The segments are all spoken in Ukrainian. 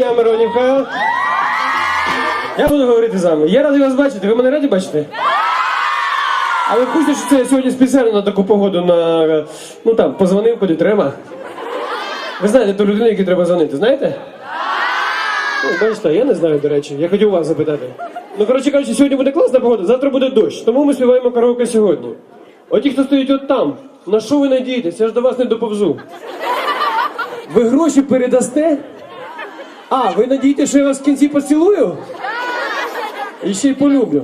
дня, Миронівка. Я буду говорити з вами. Я радий вас бачити. Ви мене раді бачити? Але курсі, що це я сьогодні спеціально на таку погоду на. Ну там, позвонив, куди треба. Ви знаєте ту людину, якій треба дзвонити, знаєте? Ну, бачите, я не знаю, до речі. Я хотів вас запитати. Ну, коротше кажучи, сьогодні буде класна погода, завтра буде дощ. Тому ми співаємо караоке сьогодні. От ті, хто стоїть от там, на що ви надієтесь? Я ж до вас не доповзу. Ви гроші передасте? А, ви надієтесь, що я вас в кінці поцілую? І ще й полюблю.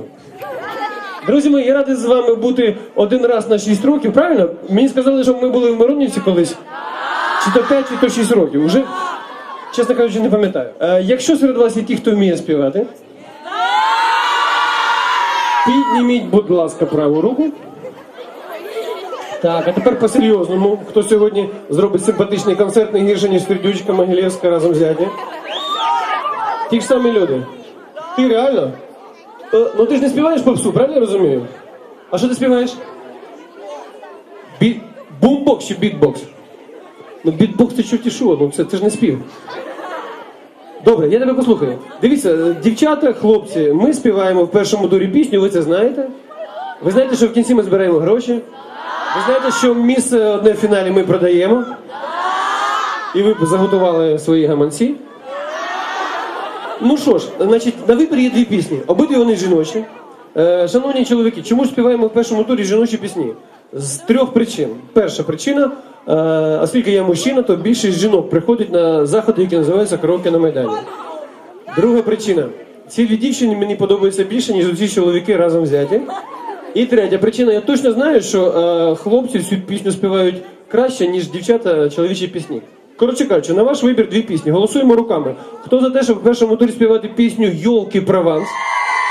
Друзі мої, я радий з вами бути один раз на 6 років, правильно? Мені сказали, що ми були в Миронівці колись. Чи то 5, чи то 6 років. Уже, чесно кажучи, не пам'ятаю. Е, якщо серед вас є ті, хто вміє співати, підніміть, будь ласка, праву руку. Так, а тепер по-серйозному. Хто сьогодні зробить симпатичний концерт не гірше, ніж Сердючка Могилєвська разом взяті? Ті ж самі люди. Ти реально? Е, ну ти ж не співаєш попсу, правильно я розумію? А що ти співаєш? Бі... Бумбокс чи бітбокс? Ну бітбокс ти чорті що, ну це, це ж не спів. Добре, я тебе послухаю. Дивіться, е, дівчата, хлопці, ми співаємо в першому турі пісню, ви це знаєте? Ви знаєте, що в кінці ми збираємо гроші? Ви знаєте, що місце одне в фіналі ми продаємо? І ви заготували свої гаманці. Ну що ж, значить, на вибір є дві пісні. Обидві вони жіночі. Е, шановні чоловіки, чому ж співаємо в першому турі жіночі пісні? З трьох причин. Перша причина, е, оскільки я мужчина, то більшість жінок приходить на заходи, які називаються караоке на Майдані. Друга причина. Ці дві дівчини мені подобаються більше, ніж усі чоловіки разом взяті. І третя причина, я точно знаю, що е, хлопці цю пісню співають краще, ніж дівчата чоловічі пісні. Коротше кажучи, на ваш вибір дві пісні. Голосуємо руками. Хто за те, щоб в першому турі співати пісню Йолки Прованс?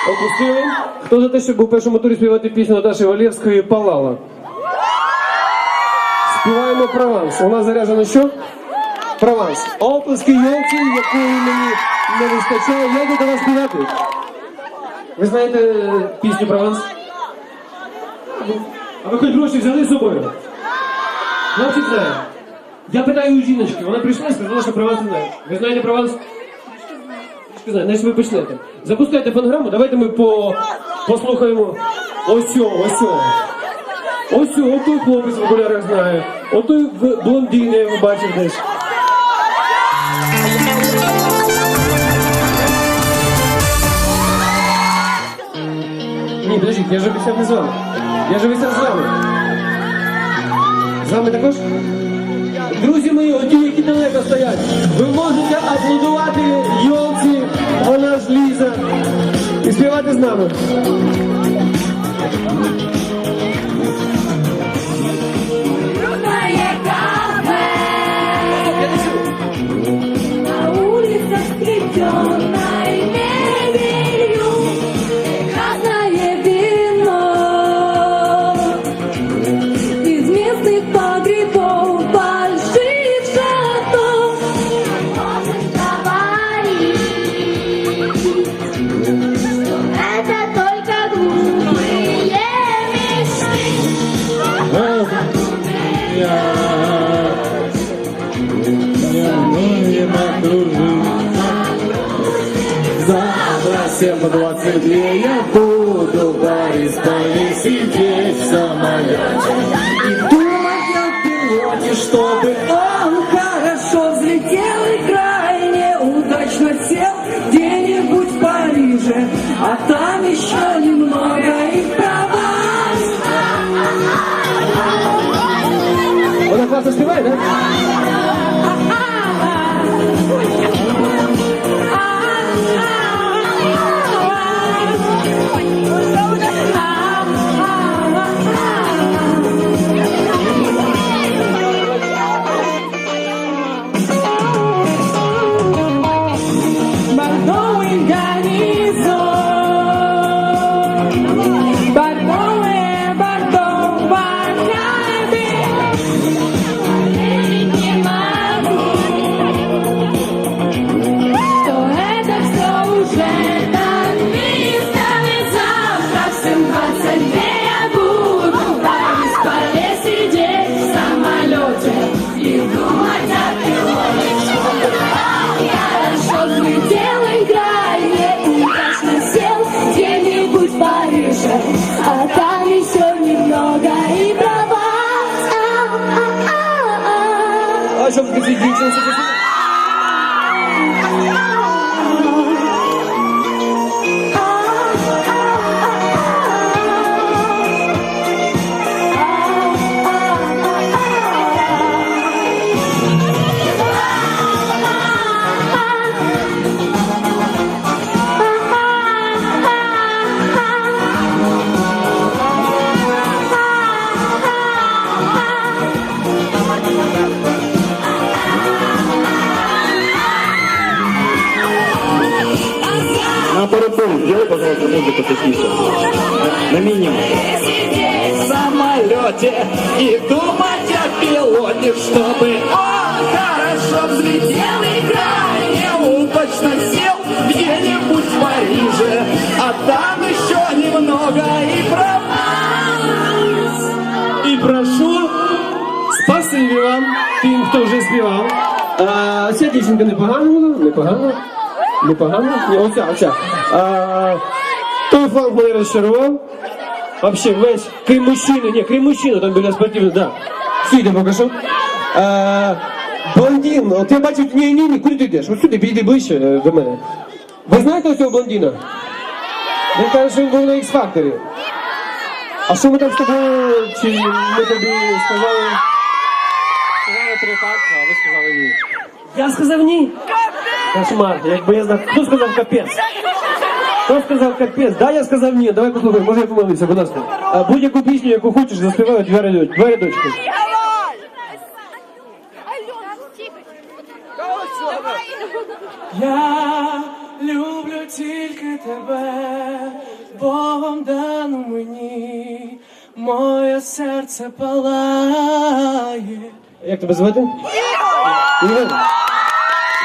Опустили. Хто за те, щоб у першому турі співати пісню Наташі Валєвської Палала? Співаємо Прованс. У нас заряджено що? Прованс. Оплески Йолці, якої мені не вистачає. Я йду до вас співати. Ви знаєте е, пісню Прованс? А ви хоч гроші взяли з собою? Хлопці знає. Я питаю у жіночки, вона прийшла і сказала, що про вас не знає. Ви знаєте про вас? Трішки знає, значить ви почнете. Запускайте фонограму, давайте ми по... послухаємо. Ось о, ось. Ось о, отой хлопець в окулярах знає. Отой в- блондин, я бачив десь. Ні, подождіть, я ж обіцяв не з вами. Я ж обіцяв з вами. З вами також? Друзі мої, оті, які далеко стоять, ви можете аплодувати Йолці, вона ж Ліза, і співати з нами. 22 я буду в Бористоне сидеть в самолете И думать о пилоте, чтобы он хорошо взлетел и крайне удачно сел где-нибудь в Париже. А там еще немного и Прованс Вона класно співає, так? Бордовый пожалуйста, музыку тихише. На минимум. В самолете и думать о пилоте, чтобы он хорошо взлетел и крайне удачно сел где-нибудь в Париже, а там еще немного и Прованс. І прошу спасибі вам, тим, хто вже співав. А, ця дівчинка непогана була, непогана, Непогана. Ні, оця, оця. А, той фланг мене розчарував. Вообще весь, крім мужчини, ні, крім мужчини, там біля спортивного, да. Сюди покажу. А, блондин, от я бачу, ні, ні, ні, куди ти йдеш? Ось сюди, підійди ближче е, до мене. Ви знаєте цього блондина? Він каже, що він був на X-Factor. А що ми там з тобою, чи ми тобі сказали? Сказали три так, а ви сказали ні. Я сказав ні. Кошмар, якби я знав. Хто сказав капець? Хто сказав капець? Да, я сказав ні. Давай послухаємо, може я помилився, будь ласка. А будь-яку пісню, яку хочеш, заспіваю два рядочки. Два рядочки. Я люблю тільки тебе, Богом дану мені, моє серце палає. Як тебе звати? Ігор.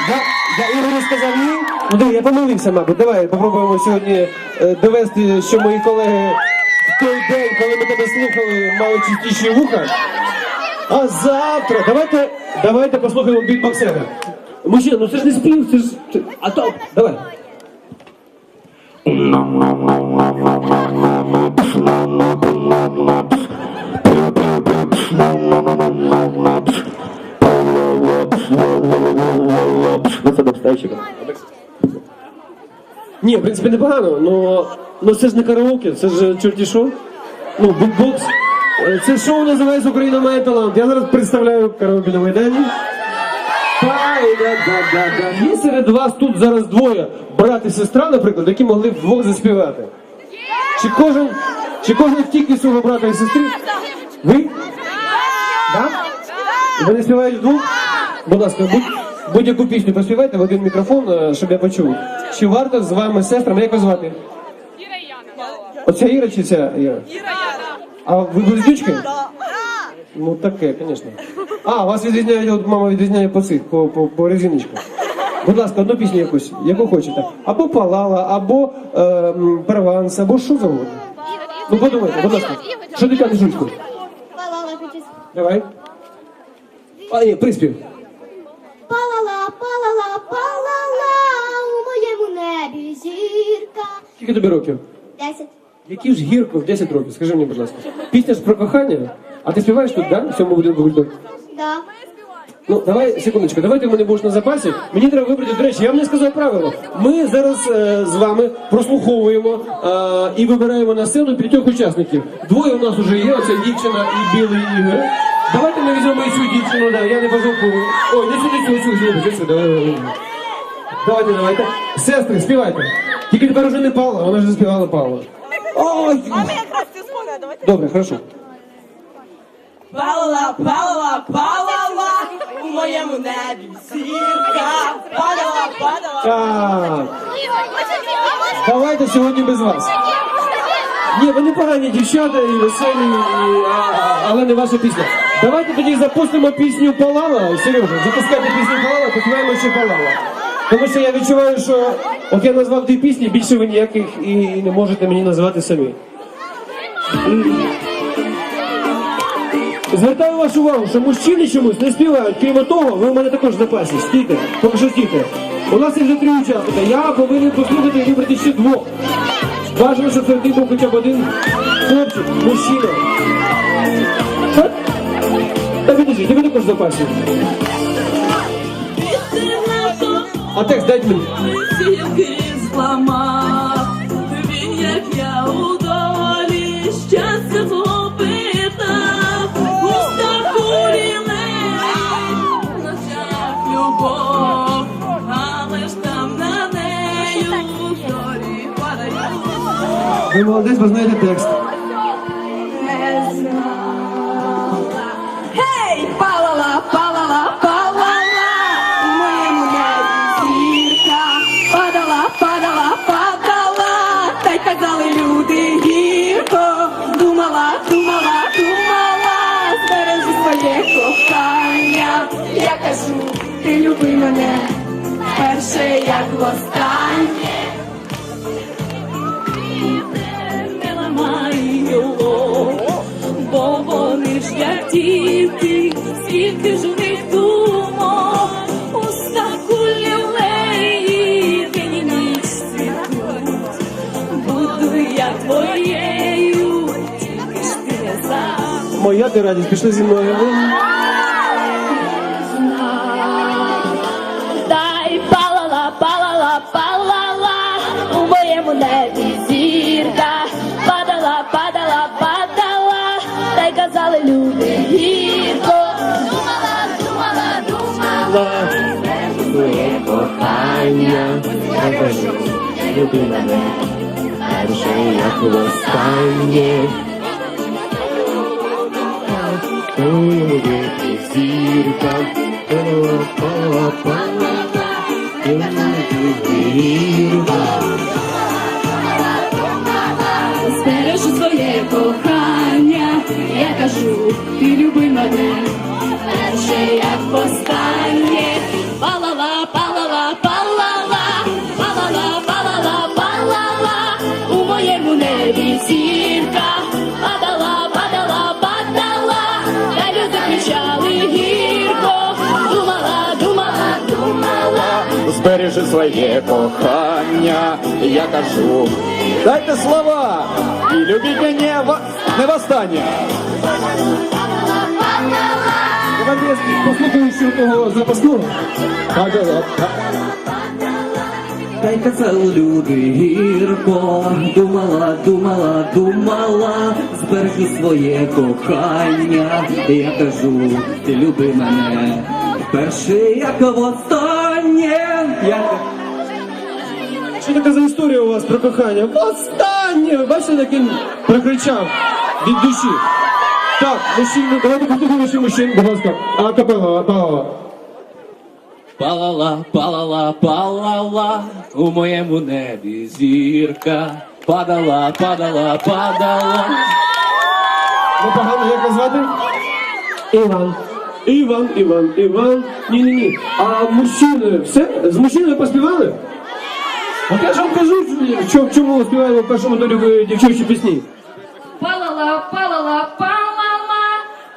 Я, я Ігорю сказав ні. Ну диви, я помилився, мабуть. Давай попробуємо сьогодні е, довести, що мої колеги в той день, коли ми тебе слухали, мали чистіші вуха. А завтра давайте, давайте послухаємо бітбоксера. Мужчина, ну це ж не спів, це ж. А то, давай. Ну це добставщика. Ні, в принципі, непогано, но, но це ж не караоке, це ж чорті шоу. Ну, бітбокс. Е, Це шоу називається Україна має талант. Я зараз представляю караоке на Майдані. Ай, да, да, да, да. Є серед вас тут зараз двоє, брат і сестра, наприклад, які могли б вдвох заспівати. Чи кожен, чи кожен втік від свого брата і сестри? Ви? Да? Вони співають вдвох? Будь ласка, будь, будь-яку пісню поспівайте в один мікрофон, е, щоб я почув. Чи варто з вами сестрами, як вас звати? Іра Яна. Оця Іра чи ця Іра? Іра Яна. А ви близнючки? Ну таке, звісно. А, вас відрізняють, от мама відрізняє по цих, по, по, по резиночках. Будь ласка, одну пісню якусь, яку хочете. Або Палала, або е, Перванс, або що завгодно. Ну подумайте, будь ласка. Що ти кажеш, Жучку? Давай. А, ні, приспів. Скільки тобі років? Десять. Які ж гірко в 10 років, скажи мені, будь ласка. Пісня ж про кохання, а ти співаєш тут, да? В цьому будинку бульдог? Да. Ну, давай, секундочку, давай ти в мене будеш на запасі. Мені треба вибрати, до речі, я вам не сказав правило. Ми зараз е, з вами прослуховуємо е, і вибираємо на сцену п'ятьох учасників. Двоє у нас вже є, оце дівчина і білий ігор. Давайте ми візьмемо і цю дівчину, да, я не пожовкую. Ой, не сюди, цю, цю, цю, давай, давай, давай. Давайте, давайте. Сестри, співайте. Тільки тепер уже не Павла, вона вже співала Павла. Ой! Добре, хорошо. Палала, палала, палала, у моєму небі зірка, падала, падала. Так, давайте сьогодні без вас. Ні, вони погані дівчата і веселі, і, а, але не ваша пісня. Давайте тоді запустимо пісню Палала. Сережа, запускайте пісню Палала, починаємо ще Палала. Тому що я відчуваю, що от я назвав дві пісні, більше ви ніяких і не можете мені назвати самі. Звертаю вашу увагу, що мужчини чомусь не співають. Крім того, ви в мене також запасі. Стійте, поки що стійте. У нас є вже три учасника. Я повинен послухати і вибрати ще двох. Бажано, щоб серед них був хоча б один хлопчик, мужчина. Та підожди, тебе також запасі. А текст дайте мені. Тільки зламав, він як я у долі щастя згубитав, уста курілей, в ночах любов, але ж там на нею зорі падають. Ви молодець, ви знаєте текст. Ти люби мене перше, як востаннє. Не ламай його, бо вони ж як діти, скільки ж у них думок, уста кулілеї, день і ніч. Буду я твоєю, тільки ж ти не сам. Моя ти радість, пішли зі мною. Думала. Твоє кохання, люби мене, перше як востаннє. Ти зірка, па-па-па-па, ти. Збережу своє кохання, я кажу, ти люби мене, своє кохання, я кажу. Дайте слова і любіть мене в... не востаннє. Давайте. Так, так, так. Та й казали люди гірко, думала, думала, думала, збережу своє кохання, я кажу, ти люби мене, перше як востаннє. Я... Що така за історія у вас про кохання? Останнє! Бачите, як він прокричав від душі. Так, мужчини, давайте послухаємо ще мужчин, будь ласка. А капела, а Палала, палала, палала, у моєму небі зірка, падала, падала, падала. Непогано, як вас звати? Іван. Іван, Іван, Іван. Ні, ні, ні. А мужчини, все? З мужчиною поспівали? От я ж вам кажу, що, чому ми співаємо в першому долі в дівчачі пісні. Палала, палала, палала,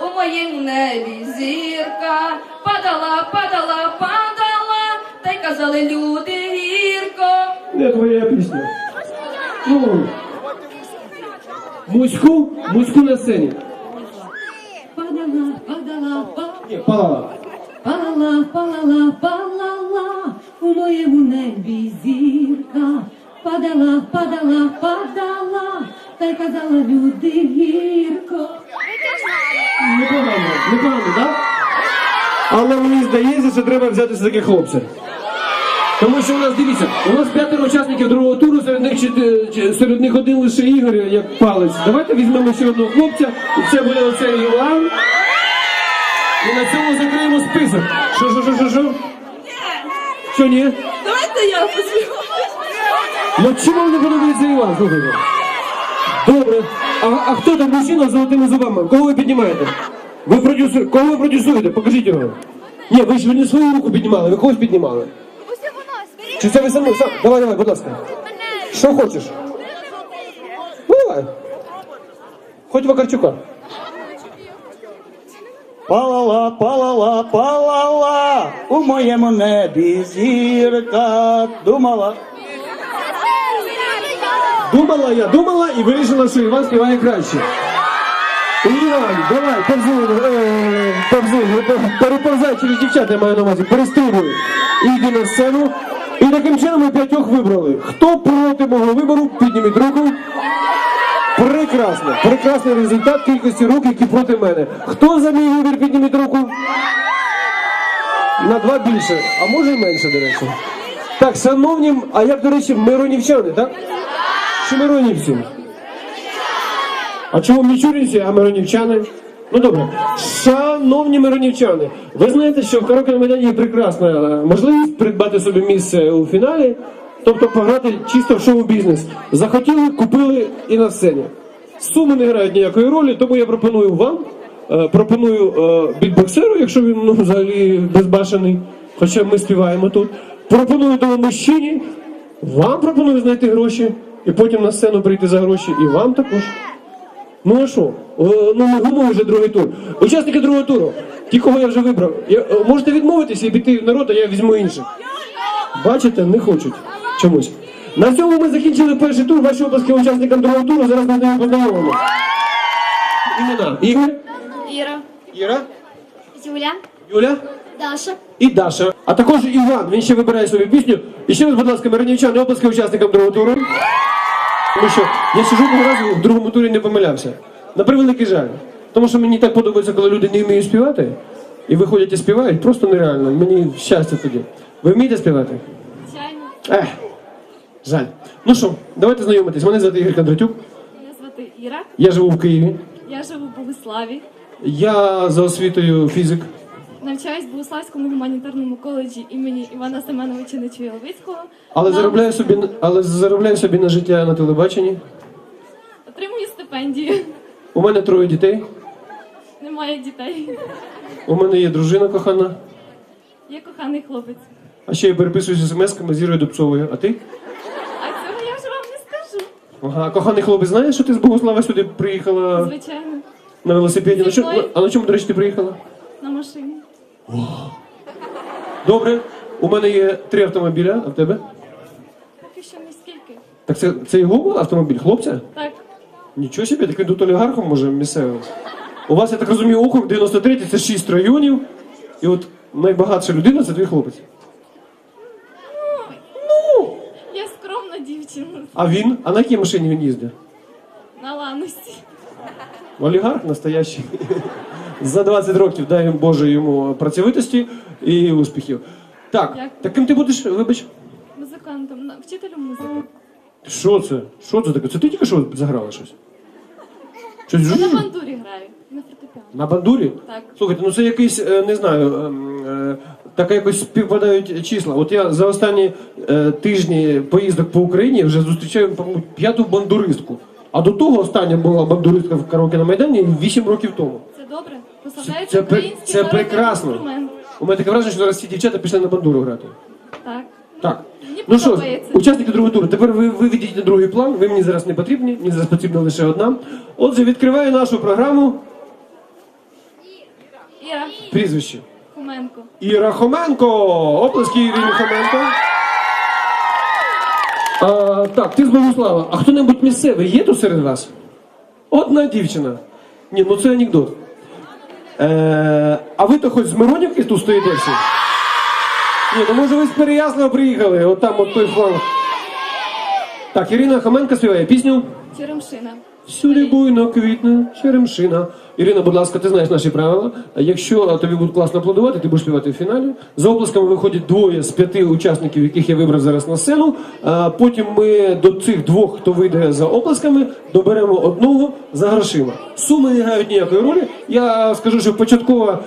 у моєму небі зірка, падала, падала, падала, та й казали люди гірко. Не твоя пісня. Ну, Муську, муську на сцені. Падала, падала, падала. Ні, палала. Палала, палала, палала, у моєму небі зірка, падала, падала, падала, та й казала люди гірко. Непогано, непогано, так? Але мені здається, що треба взяти все таки хлопця. Тому що у нас, дивіться, у нас п'ятеро учасників другого туру, серед них, чи- серед них один лише Ігор, як палець. Давайте візьмемо ще одного хлопця, і це буде оцей Іван. І на цьому закриємо список. Що, що, що, що, що? Що ні? Давайте я. Ну чому вам не подобається Іван? Слухайте. Добре. А, а хто там мужчина з золотими зубами? Кого ви піднімаєте? Ви продюсер. Кого ви продюсуєте? Покажіть його. Ні, ви ж не свою руку піднімали, ви когось піднімали. Чи це ви самі? Сам? Давай, давай, будь ласка. Що хочеш? Ну, давай. Хоч Вакарчука. Палала, палала, палала, у моєму небі зірка думала. Думала я, думала і вирішила, що Іван співає краще. Іван, давай, повзуй, е, повзуй, переповзай через дівчат, я маю на увазі, перестрибуй. Іди на сцену. І таким чином ми п'ятьох вибрали. Хто проти мого вибору, підніміть руку. Прекрасно, прекрасний результат кількості рук, які проти мене. Хто за мій вибір, підніміть руку? На два більше, а може й менше, до речі. Так, шановні, а як, до речі, миронівчани, так? Чи миронівці? А чому мічурінці, а миронівчани? Ну добре. Шановні миронівчани, ви знаєте, що в караоке на Майдані є прекрасна е, можливість придбати собі місце у фіналі, тобто пограти чисто в шоу-бізнес. Захотіли, купили і на сцені. Суми не грають ніякої ролі, тому я пропоную вам е, пропоную е, бітбоксеру, якщо він ну, взагалі безбашений, хоча ми співаємо тут. Пропоную тому мужчині, вам пропоную знайти гроші, і потім на сцену прийти за гроші, і вам також. Ну а що? Е, Ну ми гумуємо вже другий тур. Учасники другого туру. Ті, кого я вже вибрав. Можете відмовитися і піти в народ, а я візьму інших. Бачите, не хочуть чомусь. На цьому ми закінчили перший тур. Ваші обласки учасникам другого туру. Зараз ми з ними познайомимо. Імена. Ігор, Іра, Іра, Юля, Юля Даша. і Даша. А також Іван. Він ще вибирає собі пісню. І ще раз, будь ласка, миронівчани, обласки учасникам другого туру. Тому що я ще жодного разу в другому турі не помилявся. На превеликий жаль. Тому що мені так подобається, коли люди не вміють співати, і виходять і співають, просто нереально. Мені щастя тоді. Ви вмієте співати? Ех, жаль. Ну що, давайте знайомитись. Мене звати Ігор Кондратюк. мене звати Іра, Я живу в Києві. я живу в Богославі. Я за освітою фізик. Навчаюсь в Богославському гуманітарному коледжі імені Івана Семеновича Нечуєловицького. Але Нам- заробляю собі але заробляю собі на життя на телебаченні. Отримую стипендію. У мене троє дітей. Немає дітей. У мене є дружина кохана. Є коханий хлопець. А ще я переписуюся смс-ками з Ірою Дубцовою. А ти? А цього я вже вам не скажу. Ага, коханий хлопець, знаєш, що ти з Богослава сюди приїхала Звичайно, на велосипеді? На Зі чому, мною. а на чому, до речі, ти приїхала? на машині. Добре. У мене є три автомобіля, а в тебе? Поки що не скільки. Так це, це його автомобіль, хлопця? Так, Нічого собі, так він тут олігархом може місцевим. У вас, я так розумію, округ 93, це 6 районів. І от найбагатша людина це твій хлопець. я скромна дівчина А він? А на якій машині він їздить? на ланості. Олігарх настоящий. За 20 років дай їм Боже йому працьовитості і успіхів. Так, Дякую. таким ти будеш, вибач. Музикантом, на- вчителем музики. Що це? Що це таке? Це ти тільки що заграла щось? Щось Я на бандурі граю, на фортепіано. На бандурі? Так. Слухайте, ну це якийсь, е, не знаю, ем, е, так якось співпадають числа. От я за останні е, тижні поїздок по Україні вже зустрічаю, п'яту бандуристку. А до того остання була бандуристка в караоке на Майдані 8 років тому. Це добре? Пре- український це прекрасно. У мене таке враження, що зараз ці дівчата пішли на бандуру грати. Так. Так. Мені Ну що, учасники другого туру, тепер ви виведіть на другий план, ви мені зараз не потрібні, мені зараз потрібна лише одна. Отже, відкриваю нашу програму Іра прізвище. Хоменко. Іра Хоменко! Оплески Ірини Хоменко. А, так, ти з Богослава. А хто-небудь місцевий є тут серед вас? Одна дівчина. Ні, ну це анекдот. Е, а ви то хоч з Миронівки тут стоїте всі? Ні, ну може ви з Переяслава приїхали, от там от той фланг. Так, Ірина Хоменко співає пісню. Черемшина. Всюди буйно квітне черемшина. Ірина, будь ласка, ти знаєш наші правила. Якщо тобі будуть класно аплодувати, ти будеш співати в фіналі. За оплесками виходять двоє з п'яти учасників, яких я вибрав зараз на сцену. Потім ми до цих двох, хто вийде за оплесками, доберемо одного за грошима. Суми не грають ніякої ролі. Я скажу, що початкова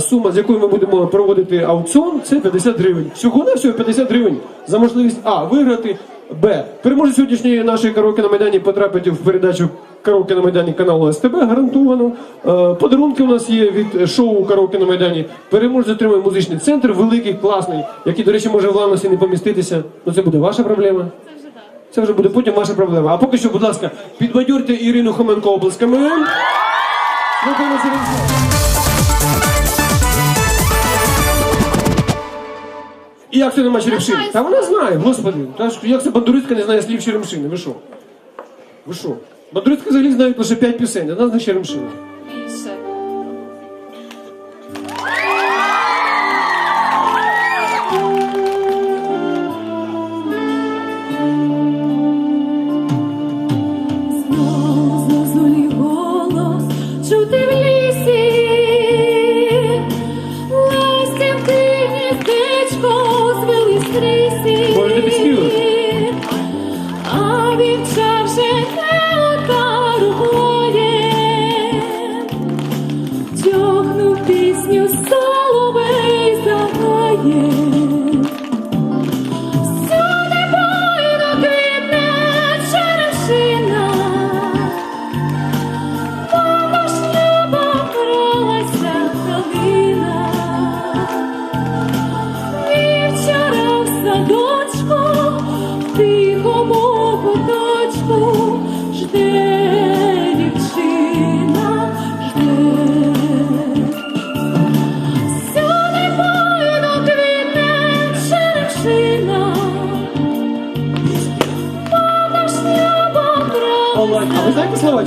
сума, з якою ми будемо проводити аукціон, це 50 гривень. Всього на всього 50 гривень за можливість А виграти. Б. Переможець сьогоднішньої нашої караоке на Майдані потрапить в передачу караоке на Майдані каналу СТБ гарантовано. Е, Подарунки у нас є від шоу караоке на Майдані. Переможець отримує музичний центр, великий, класний, який, до речі, може в Ланосі не поміститися. Ну це буде ваша проблема. Це вже так. Це вже буде потім ваша проблема. А поки що, будь ласка, підбадьорте Ірину Хоменко облисками. Слухаємо І як це нема черемшини? Та вона знає, господи. Та ж як це бандуристка не знає слів черемшини? Ви що? Ви що? Бандуристка взагалі знають лише п'ять пісень, а вона знає черемшина. Більше.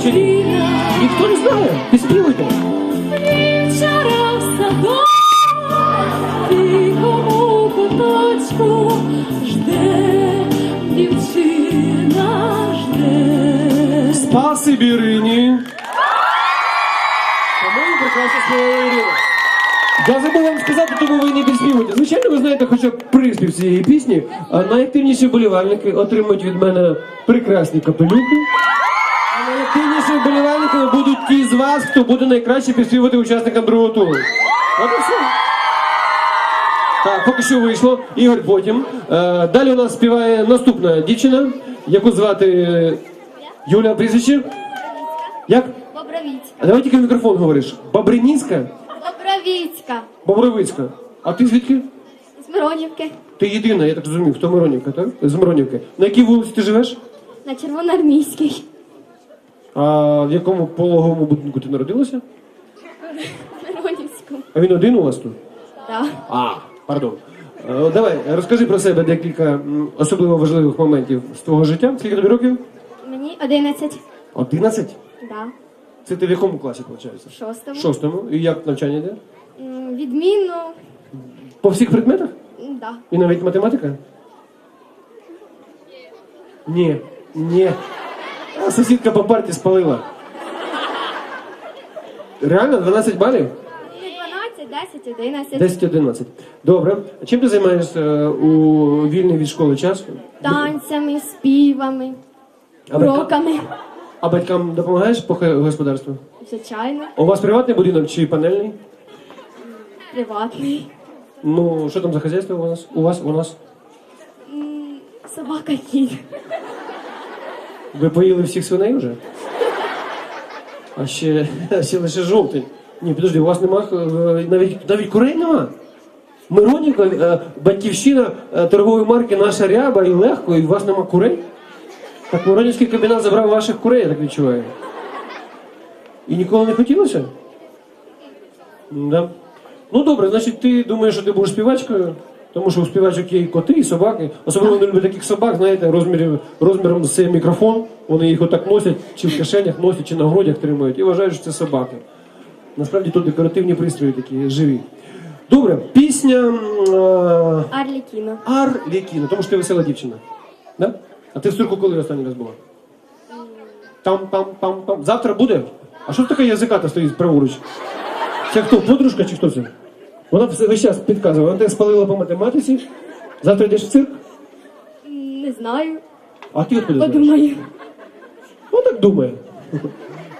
Чи ні? Ніхто не знає. Підспівуйте. Вчора в садок, тихому куточку жде дівчина жде. Спасибі, Ірині. По-моєму, прекрасно співає Ірина. Я забув вам сказати, тому ви не підспівуєте. Звичайно, ви знаєте хоча б приспів цієї пісні. А найактивніші вболівальники отримують від мене прекрасні капелюхи. А найактивнішими вболівальниками будуть ті з вас, хто буде найкраще підспівати учасникам другого туру. От і все. Так, поки що вийшло. Ігор потім. Е, далі у нас співає наступна дівчина, яку звати е, Юля прізвище. Як? Бобровіцька. А давай тільки в мікрофон говориш. Бабриніська, Бобровіцька. Бобровицька. А ти звідки? З Миронівки. Ти єдина, я так зрозумів, хто Миронівка, так? З Миронівки. На якій вулиці ти живеш? На Червоноармійській. А в якому пологовому будинку ти народилася? А він один у вас тут? Так. А, пардон. Е, Давай, розкажи про себе декілька м, особливо важливих моментів з твого життя. Скільки тобі років? Мені 11. Одинадцять? Да. Це ти в якому класі, виходить? Шостому. Шостому. І як навчання йде? М, Відмінно. По всіх предметах? М, Да. І навіть математика? Ні. Ні. А сусідка по парті спалила. Реально? 12 балів? 12, 10, 11. 10-11. Добре. А чим ти займаєшся е, у вільний від школи час? Танцями, співами, А уроками. а батькам допомагаєш по господарству? Звичайно. У вас приватний будинок чи панельний? Приватний. Ну, що там за хазяйство у нас? У вас? У нас? Собака кіт. Ви поїли всіх свиней вже? А ще, а ще лише жовтий. Ні, підожди, у вас нема е, навіть, навіть курей нема. Миронівка, е, батьківщина е, торгової марки наша ряба і легко, і у вас нема курей? Так Миронівський кабінет забрав ваших курей, я так відчуваю. І ніколи не хотілося? Да. Ну добре, значить ти думаєш, що ти будеш співачкою, тому що у співачок є і коти, і собаки. Особливо не люблю таких собак, знаєте, розмірів, розміром з цей мікрофон. Вони їх отак носять, чи в кишенях носять, чи на грудях тримають, і вважають, що це собаки. Насправді тут декоративні пристрої такі живі. Добре, пісня м, е, Арлікіно. Арлікіно, тому що ти весела дівчина. Да? А ти в цирку коли останній раз була? Там, там, там, там. Завтра буде? А що така язиката стоїть праворуч? Це хто, подружка чи хто це? Вона весь час підказує, вона тебе спалила по математиці. Завтра йдеш в цирк, Не знаю. а ти откуда знаєш? Подумаю. Ну так думає.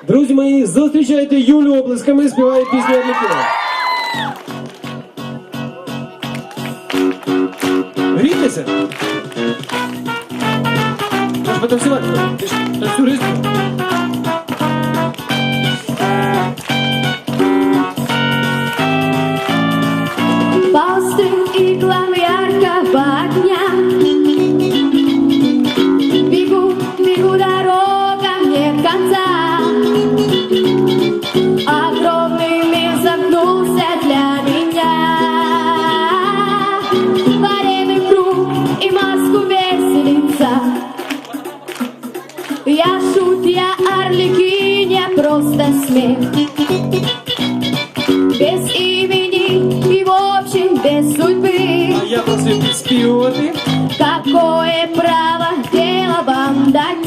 Друзі мої, зустрічайте Юлю облисками, співає пісню Арлікіна. Грійтеся? Можеш потанцювати? Ти ж танцюристка. Просто смех без имени и в общем без судьбы А я просив підспівувати. Какое право дело вам дать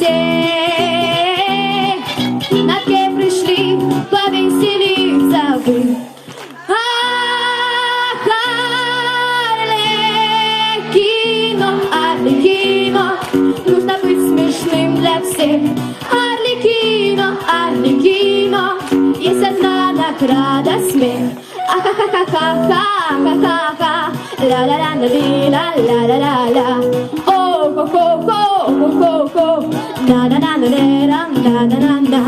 men. Ah, ha, ha, la, la, la, la, la, la, la, la, oh, ho, ho, ho, ho, ho, ho, na, na, na, na, na, na, na, na, na,